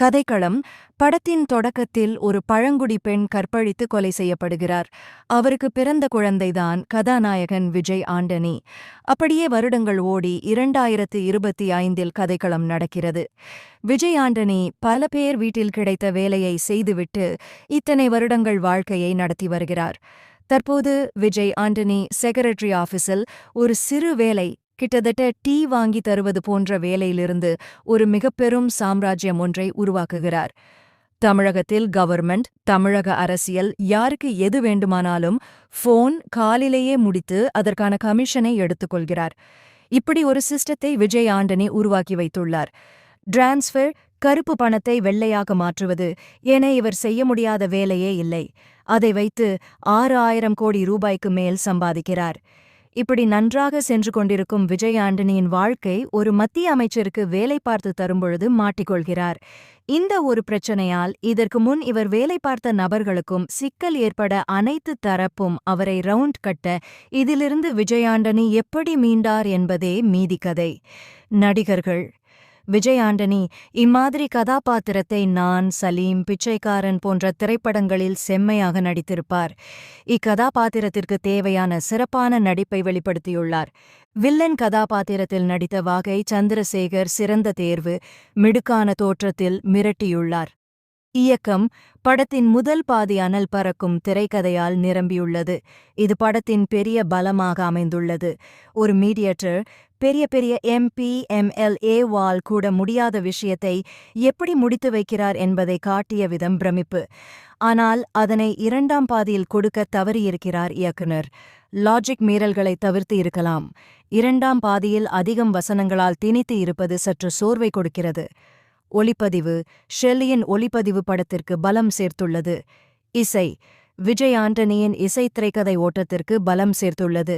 கதைக்களம் படத்தின் தொடக்கத்தில் ஒரு பழங்குடி பெண் கற்பழித்து கொலை செய்யப்படுகிறார். அவருக்கு பிறந்த குழந்தைதான் கதாநாயகன் விஜய் ஆண்டனி. அப்படியே வருடங்கள் ஓடி இரண்டாயிரத்து இருபத்தி ஐந்தில் கதைக்களம் நடக்கிறது. விஜய் ஆண்டனி பல பேர் வீட்டில் கிடைத்த வேலையை செய்துவிட்டு இத்தனை வருடங்கள் வாழ்க்கையை நடத்தி வருகிறார். தற்போது விஜய் ஆண்டனி செக்ரட்டரி ஆபீஸில் ஒரு சிறு வேலை கிட்டத்தட்ட டீ வாங்கி தருவது போன்ற வேலையிலிருந்து ஒரு மிகப்பெரும் சாம்ராஜ்யம் ஒன்றை உருவாக்குகிறார். தமிழகத்தில் கவர்மெண்ட் தமிழக அரசியல் யாருக்கு எது வேண்டுமானாலும் ஃபோன் காலிலேயே முடித்து அதற்கான கமிஷனை எடுத்துக்கொள்கிறார். இப்படி ஒரு சிஸ்டத்தை விஜய் ஆண்டனி உருவாக்கி வைத்துள்ளார். டிரான்ஸ்ஃபர் கருப்பு பணத்தை வெள்ளையாக மாற்றுவது என இவர் செய்ய முடியாத வேலையே இல்லை. அதை வைத்து ஆறு ஆயிரம் கோடி ரூபாய்க்கு மேல் சம்பாதிக்கிறார். இப்படி நன்றாக சென்று கொண்டிருக்கும் விஜய் ஆண்டனியின் வாழ்க்கை ஒரு மத்திய அமைச்சருக்கு வேலை பார்த்து தரும்பொழுது மாட்டிக்கொள்கிறார். இந்த ஒரு பிரச்சனையால் இதற்கு முன் இவர் வேலை பார்த்த நபர்களுக்கும் சிக்கல் ஏற்பட அனைத்து தரப்பும் அவரை ரவுண்ட் கட்ட இதிலிருந்து விஜயாண்டனி எப்படி மீண்டார் என்பதே மீதி கதை. நடிகர்கள் விஜய் ஆண்டனி இம்மாதிரி கதாபாத்திரத்தை நான் சலீம் பிச்சைக்காரன் போன்ற திரைப்படங்களில் செம்மையாக நடித்திருப்பார். இக்கதாபாத்திரத்திற்கு தேவையான சிறப்பான நடிப்பை வெளிப்படுத்தியுள்ளார். வில்லன் கதாபாத்திரத்தில் நடித்த வாகை சந்திரசேகர் சிறந்த தேர்வு மிடுக்கான தோற்றத்தில் மிரட்டியுள்ளார். இயக்கம் படத்தின் முதல் பாதி அனல் பறக்கும் திரைக்கதையால் நிரம்பியுள்ளது. இது படத்தின் பெரிய பலமாக அமைந்துள்ளது. ஒரு மீடியேட்டர் பெரிய பெரிய எம்பி எம்எல்ஏ வால் கூட முடியாத விஷயத்தை எப்படி முடித்து வைக்கிறார் என்பதை காட்டிய விதம் பிரமிப்பு. ஆனால் அதனை இரண்டாம் பாதியில் கொடுக்க தவறியிருக்கிறார் இயக்குனர். லாஜிக் மீறல்களை தவிர்த்து இருக்கலாம். இரண்டாம் பாதியில் அதிகம் வசனங்களால் திணித்து இருப்பது சற்று சோர்வை கொடுக்கிறது. ஒளிப்பதிவு ஷெல்லியின் ஒளிப்பதிவு படத்திற்கு பலம் சேர்த்துள்ளது. இசை விஜய் ஆண்டனியின் இசை திரைக்கதை ஓட்டத்திற்கு பலம் சேர்த்துள்ளது.